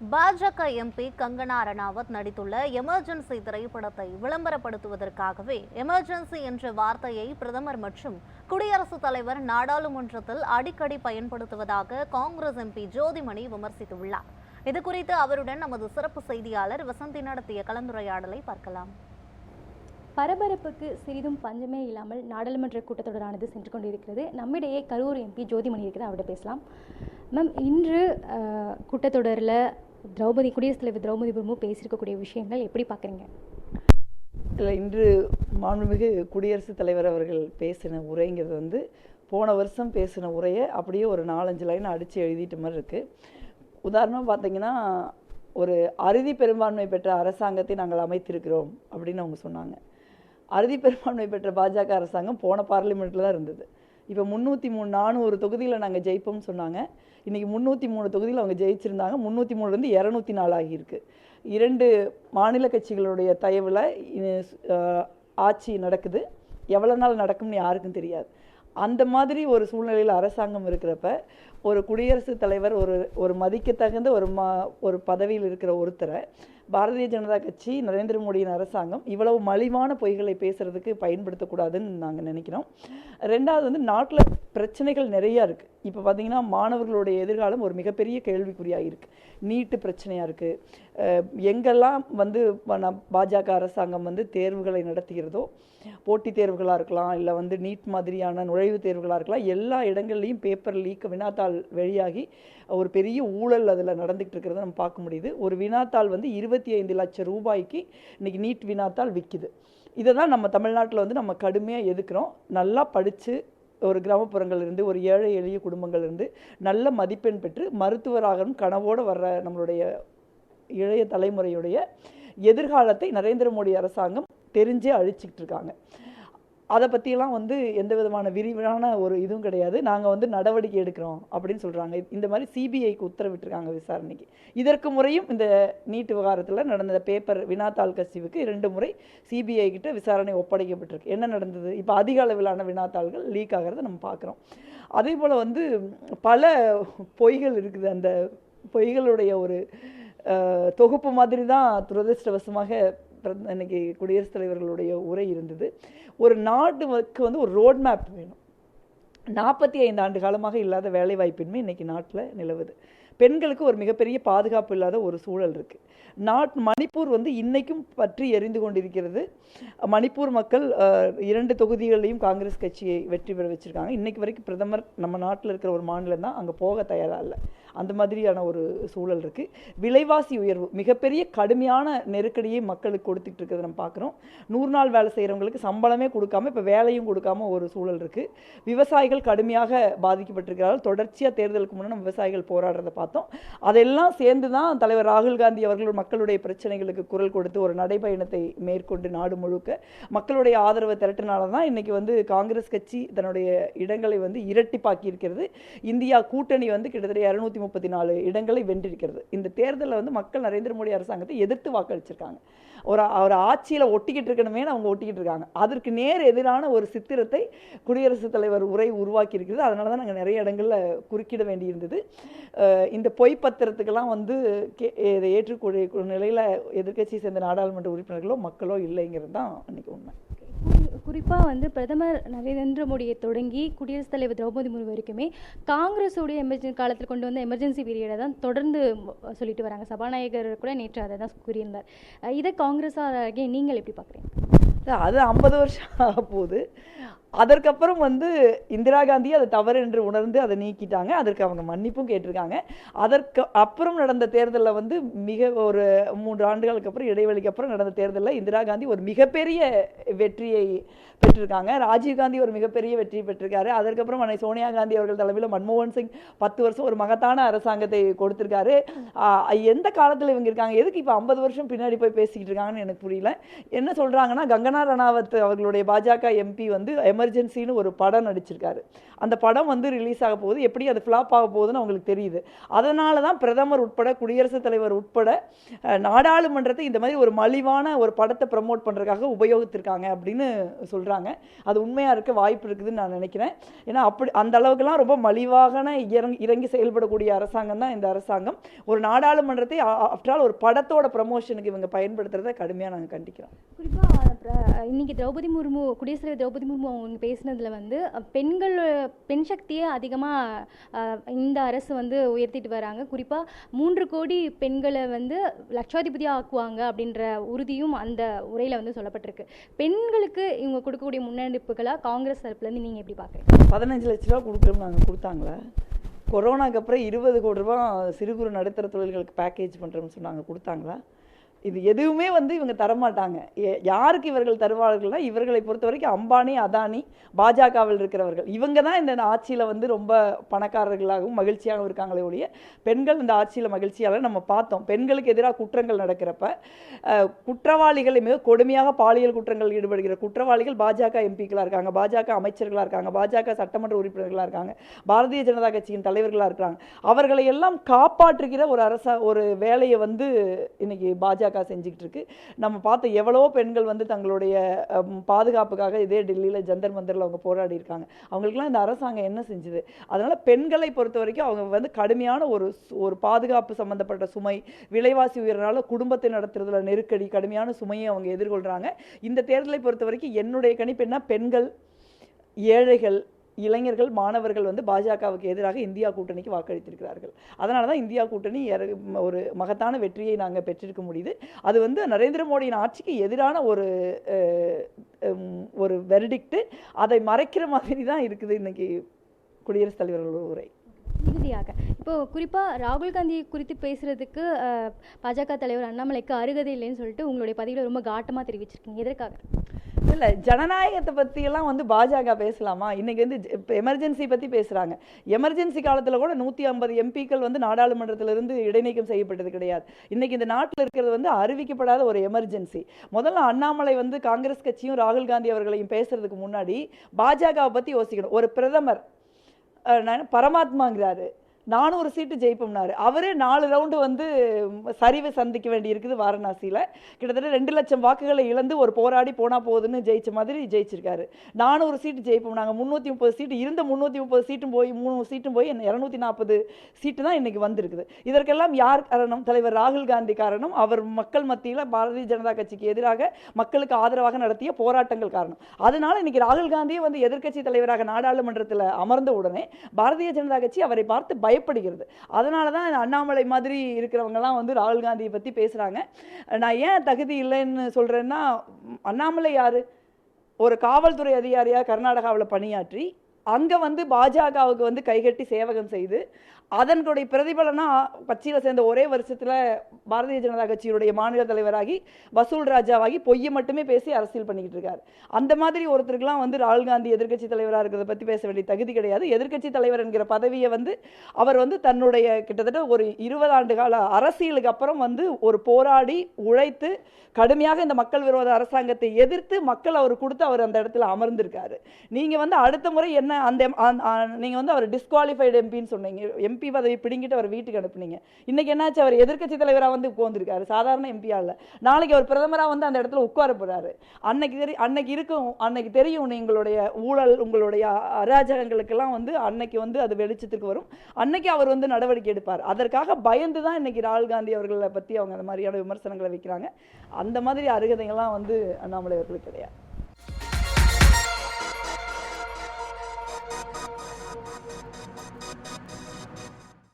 பாஜக எம்பி கங்கனா ரணாவத் நடித்துள்ள எமர்ஜென்சி திரைப்படத்தை விளம்பரப்படுத்துவதற்காகவே எமர்ஜென்சி என்ற வார்த்தையை பிரதமர் மற்றும் குடியரசுத் தலைவர் நாடாளுமன்றத்தில் அடிக்கடி பயன்படுத்துவதாக காங்கிரஸ் எம்பி ஜோதிமணி விமர்சித்துள்ளார். இது குறித்து அவருடன் நமது சிறப்பு செய்தியாளர் வசந்தி நடத்திய கலந்துரையாடலை பார்க்கலாம். பரபரப்புக்கு சிறிதும் பஞ்சமே இல்லாமல் நாடாளுமன்ற கூட்டத்தொடரானது சென்று கொண்டிருக்கிறது. நம்மிடையே கரூர் எம்பி ஜோதிமணி இருக்கிறது அவர்கிட்ட பேசலாம். மேம் இன்று கூட்டத்தொடரில் திரௌபதி குடியரசுத் தலைவர் திரௌபதி முர்மு பேசியிருக்கக்கூடிய விஷயங்கள் எப்படி பார்க்குறீங்க? இல்லை இன்று மாண்புமிகு குடியரசுத் தலைவர் அவர்கள் பேசின உரைங்கிறது வந்து போன வருஷம் பேசின உரையை அப்படியே ஒரு நாலஞ்சு லைன் அடித்து எழுதிட்ட மாதிரி இருக்குது உதாரணமாக பார்த்தீங்கன்னா ஒரு அறுதி பெரும்பான்மை பெற்ற அரசாங்கத்தை நாங்கள் அமைத்திருக்கிறோம் அப்படின்னு அவங்க சொன்னாங்க. அறுதி பெரும்பான்மை பெற்ற பாஜக அரசாங்கம் போன பார்லிமெண்ட்டில் தான் இருந்தது. இப்போ முந்நூற்றி மூணு நானூறு தொகுதியில் நாங்கள் ஜெயிப்போம்னு சொன்னாங்க. இன்றைக்கி முந்நூற்றி மூணு தொகுதியில் அவங்க ஜெயிச்சிருந்தாங்க. முந்நூற்றி மூணுலேருந்து இரநூத்தி நாலு ஆகியிருக்கு. இரண்டு மாநில கட்சிகளுடைய தயவில் ஆட்சி நடக்குது. எவ்வளோ நாள் நடக்கும்னு யாருக்கும் தெரியாது. அந்த மாதிரி ஒரு சூழ்நிலையில் அரசாங்கம் இருக்கிறப்ப ஒரு குடியரசுத் தலைவர் ஒரு ஒரு மதிக்கத்தகுந்த ஒரு மா ஒரு பதவியில் இருக்கிற ஒருத்தரை பாரதிய ஜனதா கட்சி நரேந்திர மோடியின் அரசாங்கம் இவ்வளவு மலிவான பொய்களை பேசுகிறதுக்கு பயன்படுத்தக்கூடாதுன்னு நாங்கள் நினைக்கிறோம். ரெண்டாவது வந்து நாட்டில் பிரச்சனைகள் நிறையா இருக்குது இப்போ பார்த்திங்கன்னா மாணவர்களுடைய எதிர்காலம் ஒரு மிகப்பெரிய கேள்விக்குறியாக இருக்குது நீட்டு பிரச்சனையாக இருக்குது எங்கெல்லாம் வந்து பாஜக அரசாங்கம் வந்து தேர்வுகளை நடத்துகிறதோ போட்டித் தேர்வுகளாக இருக்கலாம் இல்லை வந்து நீட் மாதிரியான நுழைவுத் தேர்வுகளாக இருக்கலாம் எல்லா இடங்கள்லையும் பேப்பர் லீக் வினாத்தாள் வெளியாகி ஒரு பெரிய ஊழல் அதில் நடந்துகிட்டு இருக்கிறத நம்ம பார்க்க முடியுது. ஒரு வினாத்தாள் வந்து இருபது இருபத்தி ஐந்து லட்சம் ரூபாய்க்கு இன்னைக்கு நீட் வினாத்தால் விற்கிது இதை தான் நம்ம தமிழ்நாட்டில் வந்து நம்ம கடுமையாக எதுக்குறோம் நல்லா படித்து ஒரு கிராமப்புறங்கள்லேருந்து ஒரு ஏழை எளிய குடும்பங்கள்ல இருந்து நல்ல மதிப்பெண் பெற்று மருத்துவராகவும் கனவோடு வர்ற நம்மளுடைய இளைய தலைமுறையுடைய எதிர்காலத்தை நரேந்திர மோடி அரசாங்கம் தெரிஞ்சே அழிச்சிக்கிட்டு இருக்காங்க. அதை பற்றியெல்லாம் வந்து எந்த விதமான விரிவான ஒரு இதுவும் கிடையாது. நாங்கள் வந்து நடவடிக்கை எடுக்கிறோம் அப்படின்னு சொல்கிறாங்க இந்த மாதிரி சிபிஐக்கு உத்தரவிட்டிருக்காங்க விசாரணைக்கு. இதற்கு முறையும் இந்த நீட் விவகாரத்தில் நடந்த பேப்பர் வினாத்தாள் கசிவுக்கு இரண்டு முறை சிபிஐ கிட்ட விசாரணை ஒப்படைக்கப்பட்டிருக்கு. என்ன நடந்தது? இப்போ அதிக அளவிலான வினாத்தாள்கள் லீக் ஆகிறத நம்ம பார்க்குறோம். அதே போல் வந்து பல பொய்கள் இருக்குது. அந்த பொய்களுடைய ஒரு தொகுப்பு மாதிரி தான் துரதிருஷ்டவசமாக இன்னைக்கு குடியரசுத் தலைவர்களுடைய உரை இருந்தது. ஒரு நாட்டுக்கு வந்து ஒரு ரோட் மேப் வேணும். நாற்பத்தி ஐந்து ஆண்டு காலமாக இல்லாத வேலைவாய்ப்பின்மை இன்னைக்கு நாட்டில் நிலவுது. பெண்களுக்கு ஒரு மிகப்பெரிய பாதுகாப்பு இல்லாத ஒரு சூழல் இருக்குது நாட் மணிப்பூர் வந்து இன்னைக்கும் பற்றி எரிந்து கொண்டிருக்கிறது. மணிப்பூர் மக்கள் இரண்டு தொகுதிகளையும் காங்கிரஸ் கட்சியை வெற்றி பெற வச்சிருக்காங்க. இன்னைக்கு வரைக்கும் பிரதமர் நம்ம நாட்டில் இருக்கிற ஒரு மாநிலம் தான் அங்கே போக தயாராக இல்லை. அந்த மாதிரியான ஒரு சூழல் இருக்குது விலைவாசி உயர்வு மிகப்பெரிய கடுமையான நெருக்கடியை மக்களுக்கு கொடுத்துட்டு இருக்கிறத நம்ம பார்க்குறோம். நூறு நாள் வேலை செய்கிறவங்களுக்கு சம்பளமே கொடுக்காம இப்போ வேலையும் கொடுக்காம ஒரு சூழல் இருக்குது விவசாயிகள் கடுமையாக பாதிக்கப்பட்டிருக்கிறார்கள். தொடர்ச்சியாக தேர்தலுக்கு முன்னே நம்ம விவசாயிகள் போராடுறதை பார்த்தோம். அதெல்லாம் சேர்ந்து தான் தலைவர் ராகுல் காந்தி அவர்கள் மக்களுடைய பிரச்சனைகளுக்கு குரல் கொடுத்து ஒரு நடைபயணத்தை மேற்கொண்டு நாடு முழுக்க மக்களுடைய ஆதரவை திரட்டினால தான் இன்றைக்கி வந்து காங்கிரஸ் கட்சி தன்னுடைய இடங்களை வந்து இரட்டிப்பாக்கி இருக்கிறது. இந்தியா கூட்டணி வந்து கிட்டத்தட்ட இரநூத்தி முப்பத்தி நாலு இடங்களை வென்றிருக்கிறது. இந்த தேர்தலில் வந்து மக்கள் நரேந்திர மோடி அரசாங்கத்தை எதிர்த்து வாக்களிச்சிருக்காங்க. ஒரு ஒரு ஆட்சியில் ஒட்டிக்கிட்டு இருக்கணுமே அவங்க ஒட்டிக்கிட்டு இருக்காங்க. அதற்கு நேர் எதிரான ஒரு சித்திரத்தை குடியரசுத் தலைவர் உரை உருவாக்கி இருக்கிறது அதனால தான் நாங்கள் நிறைய இடங்களில் குறுக்கிட வேண்டியிருந்தது. இந்த பொய் பத்திரத்துக்கெல்லாம் வந்து கே இதை ஏற்றுக்கூடிய நிலையில் எதிர்க்கட்சியை சேர்ந்த நாடாளுமன்ற உறுப்பினர்களோ மக்களோ இல்லைங்கிறது தான் அன்றைக்கி உண்மை. குறிப்பாக வந்து பிரதமர் நரேந்திர மோடியை தொடங்கி குடியரசுத் தலைவர் திரௌபதி முர்மு வரைக்குமே காங்கிரஸோடைய எமர்ஜென்சி காலத்தில் கொண்டு வந்த எமர்ஜென்சி பீரியடை தான் தொடர்ந்து சொல்லிட்டு வராங்க. சபாநாயகர் கூட நேற்று அதை தான் கூறியிருந்தார். இதை காங்கிரஸாக நீங்கள் எப்படி பார்க்குறீங்க? அது ஐம்பது வருஷம் ஆக போகுது அதற்கப்புறம் வந்து இந்திரா காந்தி அதை தவறு என்று உணர்ந்து அதை நீக்கிட்டாங்க. அதற்கு அவங்க மன்னிப்பும் கேட்டிருக்காங்க. அதற்கு அப்புறம் நடந்த தேர்தலில் வந்து மிக ஒரு மூன்று ஆண்டுகளுக்கு அப்புறம் இடைவெளிக்கு அப்புறம் நடந்த தேர்தலில் இந்திரா காந்தி ஒரு மிகப்பெரிய வெற்றியை பெற்றிருக்காங்க. ராஜீவ் காந்தி ஒரு மிகப்பெரிய வெற்றி பெற்றிருக்காரு. அதற்கப்புறம் அன்னை சோனியா காந்தி அவர்கள் தலைமையில் மன்மோகன் சிங் பத்து வருஷம் ஒரு மகத்தான அரசாங்கத்தை கொடுத்திருக்காரு. எந்த காலத்தில் இவங்க இருக்காங்க? எதுக்கு இப்போ ஐம்பது வருஷம் பின்னாடி போய் பேசிக்கிட்டு இருக்காங்கன்னு எனக்கு புரியல. என்ன சொல்கிறாங்கன்னா கங்கனா ரணாவத் அவர்களுடைய பாஜக எம்பி வந்து எமர்ஜென்சின்னு ஒரு படம் நடிச்சிருக்காரு. அந்த படம் வந்து ரிலீஸ் ஆக போகுது. எப்படி அது ஃப்ளாப் ஆக போகுதுன்னு அவங்களுக்கு தெரியுது. அதனால தான் பிரதமர் உட்பட குடியரசுத் தலைவர் உட்பட நாடாளுமன்றத்தை இந்த மாதிரி ஒரு மலிவான ஒரு படத்தை ப்ரமோட் பண்ணுறதுக்காக உபயோகித்திருக்காங்க அப்படின்னு சொல்கிறாங்க அது உண்மையாக இருக்க வாய்ப்பு இருக்குதுன்னு நான் நினைக்கிறேன். ஏன்னா அப்படி அந்த அளவுக்குலாம் ரொம்ப மலிவாகன இறங்கி இறங்கி செயல்படக்கூடிய அரசாங்கம் தான் இந்த அரசாங்கம். ஒரு நாடாளுமன்றத்தை ஆஃப்டர் ஆல் ஒரு படத்தோட ப்ரமோஷனுக்கு இவங்க பயன்படுத்துறதை கடுமையாக நாங்கள் கண்டிக்கிறோம். குறிப்பாக இன்றைக்கி திரௌபதி முர்மு குடியரசுத் தலைவர் திரௌபதி முர்மு அவங்க பேசினதில் வந்து பெண்கள் பெண் சக்தியை அதிகமாக இந்த அரசு வந்து உயர்த்திட்டு வராங்க. குறிப்பாக மூன்று கோடி பெண்களை வந்து லட்சாதிபதியாக ஆக்குவாங்க அப்படின்ற உறுதியும் அந்த உரையில் வந்து சொல்லப்பட்டிருக்கு. பெண்களுக்கு இவங்க கொடுக்கக்கூடிய முன்னெடுப்புகளாக காங்கிரஸ் தரப்புலேருந்து நீங்கள் எப்படி பார்க்குறீங்க பதினஞ்சு லட்ச ரூபா கொடுக்குறோம் நாங்கள் கொடுத்தாங்களா? கொரோனாக்கு அப்புறம் இருபது கோடி ரூபா சிறு குறு நடுத்தர தொழில்களுக்கு பேக்கேஜ் பண்ணுறோம்னு சொன்னாங்க. கொடுத்தாங்களா? இது எதுவுமே வந்து இவங்க தரமாட்டாங்க. யாருக்கு இவர்கள் தருவார்கள்னா இவர்களை பொறுத்த வரைக்கும் அம்பானி அதானி பாஜகவில் இருக்கிறவர்கள். இவங்க தான் இந்த ஆட்சியில் வந்து ரொம்ப பணக்காரர்களாகவும் மகிழ்ச்சியாகவும் இருக்காங்களே ஒழிய பெண்கள் இந்த ஆட்சியில் மகிழ்ச்சியால் நம்ம பார்த்தோம். பெண்களுக்கு எதிராக குற்றங்கள் நடக்கிறப்ப குற்றவாளிகளை மிக கொடுமையாக பாலியல் குற்றங்கள் ஈடுபடுகிற குற்றவாளிகள் பாஜக எம்பிக்களாக இருக்காங்க. பாஜக அமைச்சர்களாக இருக்காங்க. பாஜக சட்டமன்ற உறுப்பினர்களாக இருக்காங்க. பாரதிய ஜனதா கட்சியின் தலைவர்களாக இருக்காங்க அவர்களை எல்லாம் காப்பாற்றுகிற ஒரு அரச ஒரு வேலையை வந்து இன்னைக்கு பாஜக செஞ்சுக்கிட்டு இருக்கு நம்ம பார்த்த எவ்வளவோ பெண்கள் வந்து தங்களுடைய பாதுகாப்புக்காக இதே டெல்லியில் ஜந்தர் மந்தரில் அவங்க போராடி இருக்காங்க அவங்களுக்குலாம் இந்த அரசாங்கம் என்ன செஞ்சுது? அதனால் பெண்களை பொறுத்த வரைக்கும் அவங்க வந்து கடுமையான ஒரு ஒரு பாதுகாப்பு சம்மந்தப்பட்ட சுமை விலைவாசி உயர்னால குடும்பத்தை நடத்துறதுல நெருக்கடி கடுமையான சுமையை அவங்க எதிர்கொள்கிறாங்க இந்த தேர்தலை பொறுத்த வரைக்கும் என்னுடைய கணிப்பு என்ன? பெண்கள் ஏழைகள் இளைஞர்கள் மாணவர்கள் வந்து பாஜகவுக்கு எதிராக இந்தியா கூட்டணிக்கு வாக்களித்திருக்கிறார்கள். அதனால தான் இந்தியா கூட்டணி ஒரு மகத்தான வெற்றியை நாங்கள் பெற்றிருக்க முடியுது. அது வந்து நரேந்திர மோடியின் ஆட்சிக்கு எதிரான ஒரு ஒரு வெர்டிக்ட்டு அதை மறைக்கிற மாதிரி தான் இருக்குது இன்னைக்கு குடியரசுத் தலைவர்கள் உரை. இறுதியாக இப்போ குறிப்பாக ராகுல் காந்தி குறித்து பேசுறதுக்கு பாஜக தலைவர் அண்ணாமலைக்கு அருகதை இல்லைன்னு சொல்லிட்டு உங்களுடைய பதிவில் ரொம்ப காட்டமாக தெரிவிச்சிருக்கீங்க. எதற்காக? இல்லை ஜனநாயகத்தை பற்றியெல்லாம் வந்து பாஜக பேசலாமா? இன்றைக்கி வந்து இப்போ எமர்ஜென்சி பற்றி பேசுகிறாங்க எமர்ஜென்சி காலத்தில் கூட நூற்றி ஐம்பது எம்பிக்கள் வந்து நாடாளுமன்றத்திலிருந்து இடைநீக்கம் செய்யப்பட்டது கிடையாது. இன்னைக்கு இந்த நாட்டில் இருக்கிறது வந்து அறிவிக்கப்படாத ஒரு எமர்ஜென்சி முதல்ல அண்ணாமலை வந்து காங்கிரஸ் கட்சியும் ராகுல் காந்தி அவர்களையும் பேசுகிறதுக்கு முன்னாடி பாஜகவை பற்றி யோசிக்கணும். ஒரு பிரதமர் நான் பரமாத்மாங்கிறாரு. நானூறு சீட்டு ஜெயிப்போம்னாரு. அவரே நாலு ரவுண்டு வந்து சரிவை சந்திக்க வேண்டி இருக்குது வாரணாசியில். கிட்டத்தட்ட ரெண்டு லட்சம் வாக்குகளை இழந்து ஒரு போராடி போனால் போகுதுன்னு ஜெயிச்ச மாதிரி ஜெயிச்சிருக்காரு. நானூறு சீட்டு ஜெயிப்போம். நாங்கள் முந்நூற்றி முப்பது சீட்டு இருந்த முந்நூற்றி முப்பது சீட்டும் போய் மூணு சீட்டும் போய் இரநூத்தி நாற்பது சீட்டு தான் இன்னைக்கு வந்திருக்குது. இதற்கெல்லாம் யார் காரணம்? தலைவர் ராகுல் காந்தி காரணம். அவர் மக்கள் மத்தியில் பாரதிய ஜனதா கட்சிக்கு எதிராக மக்களுக்கு ஆதரவாக நடத்திய போராட்டங்கள் காரணம். அதனால் இன்னைக்கு ராகுல் காந்தியே வந்து எதிர்க்கட்சி தலைவராக நாடாளுமன்றத்தில் அமர்ந்த உடனே பாரதிய ஜனதா கட்சி அவரை பார்த்து பய பயப்படுகிறது. அதனால தான் அண்ணாமலை மாதிரி இருக்கிறவங்கலாம் வந்து ராகுல் காந்தியை பற்றி பேசுகிறாங்க நான் ஏன் தகுதி இல்லைன்னு சொல்கிறேன்னா அண்ணாமலை யார்? ஒரு காவல்துறை அதிகாரியாக கர்நாடகாவில் பணியாற்றி அங்கே வந்து பாஜகவுக்கு வந்து கைகட்டி சேவகம் செய்து அதனுடைய பிரதிபலனா கட்சியில் சேர்ந்த ஒரே வருஷத்தில் பாரதிய ஜனதா கட்சியினுடைய மாநில தலைவராகி வசூல் ராஜாவாகி பொய்யை மட்டுமே பேசி அரசியல் பண்ணிக்கிட்டு இருக்காரு. அந்த மாதிரி ஒருத்தருக்குலாம் வந்து ராகுல் காந்தி எதிர்கட்சி தலைவராக இருக்கிறத பற்றி பேச வேண்டிய தகுதி கிடையாது. எதிர்க்கட்சி தலைவர் என்கிற பதவியை வந்து அவர் வந்து தன்னுடைய கிட்டத்தட்ட ஒரு இருபது ஆண்டு கால அரசியலுக்கு அப்புறம் வந்து ஒரு போராடி உழைத்து கடுமையாக இந்த மக்கள் விரோத அரசாங்கத்தை எதிர்த்து மக்கள் அவர் கொடுத்து அவர் அந்த இடத்துல அமர்ந்திருக்காரு. நீங்கள் வந்து அடுத்த முறை என்ன அந்த அந்த- வந்து அவர் டிஸ்குவாலிஃபைடு எம்பின்னு சொன்னீங்க. எம்பி பதவி பிடிங்கிட்டு அவர் வீட்டுக்கு அனுப்புனீங்க. இன்னைக்கு என்னாச்சு? அவர் எதிர்க்கட்சி தலைவராக வந்து உட்காந்துருக்காரு சாதாரண எம்பியாக இல்லை. நாளைக்கு அவர் பிரதமராக வந்து அந்த இடத்துல உட்கார போறாரு. அன்னைக்கு தெரி அன்னைக்கு இருக்கும் அன்னைக்கு தெரியும் எங்களுடைய ஊழல் உங்களுடைய அராஜகங்களுக்கெல்லாம் வந்து அன்னைக்கு வந்து அது வெளிச்சத்துக்கு வரும். அன்னைக்கு அவர் வந்து நடவடிக்கை எடுப்பார். அதற்காக பயந்து தான் இன்னைக்கு ராகுல் காந்தி அவர்களை பற்றி அவங்க அந்த மாதிரியான விமர்சனங்களை வைக்கிறாங்க. அந்த மாதிரி அருகதைகள்லாம் வந்து அண்ணாமலை அவர்களுக்கு கிடையாது.